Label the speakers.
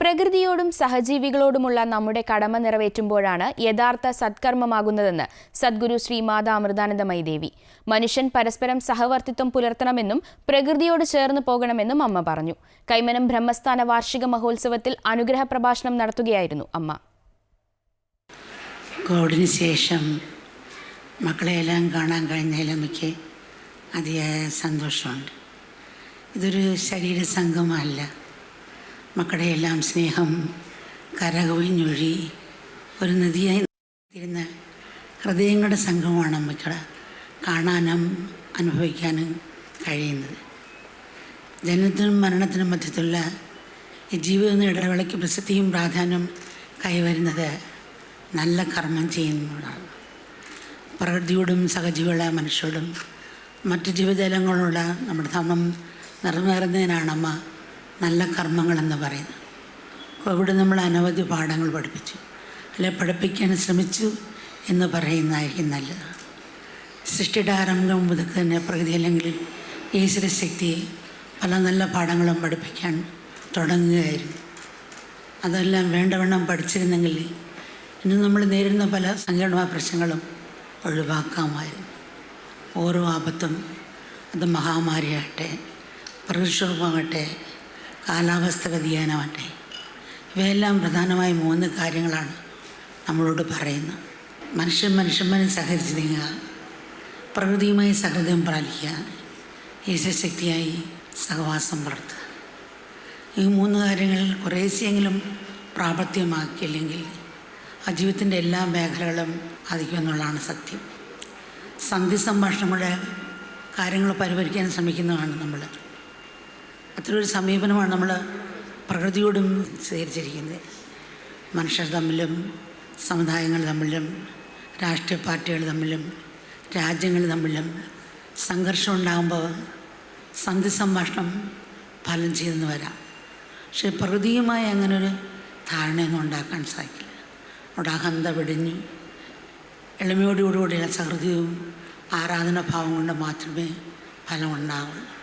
Speaker 1: പ്രകൃതിയോടും സഹജീവികളോടുമുള്ള നമ്മുടെ കടമ നിറവേറ്റുമ്പോഴാണ് യഥാർത്ഥ സത്കർമ്മമാകുന്നതെന്ന് സദ്ഗുരു ശ്രീ മാതാ അമൃതാനന്ദമയി ദേവി. മനുഷ്യൻ പരസ്പരം സഹവർത്തിത്വം പുലർത്തണമെന്നും പ്രകൃതിയോട് ചേർന്ന് പോകണമെന്നും അമ്മ പറഞ്ഞു. കൈമനം ബ്രഹ്മസ്ഥാന വാർഷിക മഹോത്സവത്തിൽ അനുഗ്രഹ പ്രഭാഷണം നടത്തുകയായിരുന്നു അമ്മ.
Speaker 2: കോവിഡിന് ശേഷം മക്കളെയെല്ലാം കാണാൻ കഴിഞ്ഞതിൽ എനിക്ക് അതിയായ സന്തോഷമുണ്ട്. ഇതൊരു ശരീര മക്കളുടെ സ്നേഹം കരകവിഞ്ഞൊഴി ഒരു നദിയായി ഇരുന്ന ഹൃദയങ്ങളുടെ സംഘമാണ് അമ്മയ്ക്ക് കാണാനും അനുഭവിക്കാനും കഴിയുന്നത്. ജനനത്തിനും മരണത്തിനും മധ്യത്തുള്ള ഈ ജീവിത ഇടവേളയ്ക്ക് പ്രസിദ്ധിയും പ്രാധാന്യം കൈവരുന്നത് നല്ല കർമ്മം ചെയ്യുന്നതാണ് പ്രകൃതിയോടും സഹജീവികളായ മനുഷ്യരോടും മറ്റു ജീവജാലങ്ങളോട് നമ്മുടെ ധർമ്മം നിറവേറുന്നതിനാണ് അമ്മ നല്ല കർമ്മങ്ങളെന്ന് പറയുന്നത് കോവിഡ് നമ്മൾ അനവധി പാഠങ്ങൾ പഠിപ്പിച്ചു. അല്ലെ പഠിപ്പിക്കാൻ ശ്രമിച്ചു എന്ന് പറയുന്നതായിരിക്കും നല്ലത്. സൃഷ്ടിയുടെ ആരംഭം മുതൽ തന്നെ പ്രകൃതി അല്ലെങ്കിൽ ഈശ്വരശക്തി പല നല്ല പാഠങ്ങളും പഠിപ്പിക്കാൻ തുടങ്ങുകയായിരുന്നു. അതെല്ലാം വേണ്ടവണ്ണം പഠിച്ചിരുന്നെങ്കിൽ ഇന്ന് നമ്മൾ നേരിടുന്ന പല സങ്കീർണമായ പ്രശ്നങ്ങളും ഒഴിവാക്കാമായിരുന്നു. ഓരോ ആപത്തും അത് മഹാമാരിയാകട്ടെ പ്രകൃതിക്ഷോഭമാകട്ടെ കാലാവസ്ഥ വ്യതിയാനമാകട്ടെ ഇവയെല്ലാം പ്രധാനമായി മൂന്ന് കാര്യങ്ങളാണ് നമ്മളോട് പറയുന്നത്. മനുഷ്യൻ മനുഷ്യന്മാരെ സഹകരിച്ച് നീങ്ങുക പ്രകൃതിയുമായി സഹൃദയം പാലിക്കുക ഈശ്വരശക്തിയായി സഹവാസം പുലർത്തുക ഈ മൂന്ന് കാര്യങ്ങൾ കുറേശ്ശെങ്കിലും പ്രാവർത്തികമാക്കിയില്ലെങ്കിൽ ആ ജീവിതത്തിന്റെ എല്ലാ മേഖലകളും അധികമെന്നുള്ളതാണ് സത്യം. സന്ധി സംഭാഷണങ്ങളുടെ കാര്യങ്ങൾ പരിഹരിക്കാൻ ശ്രമിക്കുന്നതാണ് നമ്മൾ. അത്തരൊരു സമീപനമാണ് നമ്മൾ പ്രകൃതിയോടും സ്വീകരിച്ചിരിക്കുന്നത് മനുഷ്യർ തമ്മിലും സമുദായങ്ങൾ തമ്മിലും രാഷ്ട്രീയ പാർട്ടികൾ തമ്മിലും രാജ്യങ്ങൾ തമ്മിലും സംഘർഷം ഉണ്ടാകുമ്പോൾ സന്ധി സംഭാഷണം ഫലം ചെയ്തെന്ന് വരാം. പക്ഷേ പ്രകൃതിയുമായി അങ്ങനെ ഒരു ധാരണയൊന്നും ഉണ്ടാക്കാൻ സാധിക്കില്ല. അവിടെ അഹന്ത വെടിഞ്ഞ് എളിമയോടുകൂടിയുള്ള സഹൃദയവും ആരാധനാഭാവം കൊണ്ട് മാത്രമേ ഫലം ഉണ്ടാവുള്ളൂ